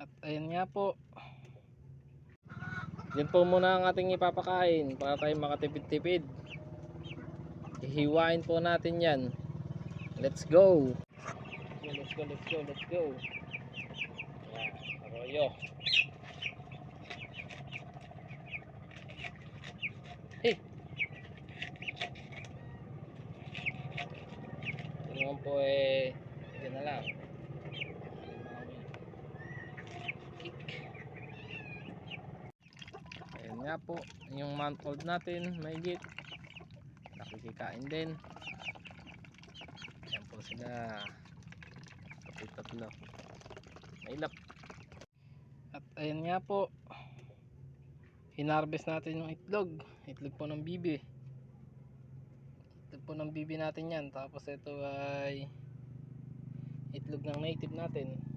At ayan nga po. Yan po muna ang ating ipapakain para tayo makatipid-tipid. Hihiwain po natin yan. Let's go! Let's go, let's go, let's go. Yan, arroyo. Eh! Ito naman po eh, yan na lang. Kick. Ayan nga po, yung manfold natin, mahigit. Nakikikain din. Ayan po sila. Tatlo. Mailap. At ayan nga po. Hinarvest natin yung itlog. Itlog po ng bibi. Itlog po ng bibi natin yan. Tapos ito ay itlog ng native natin.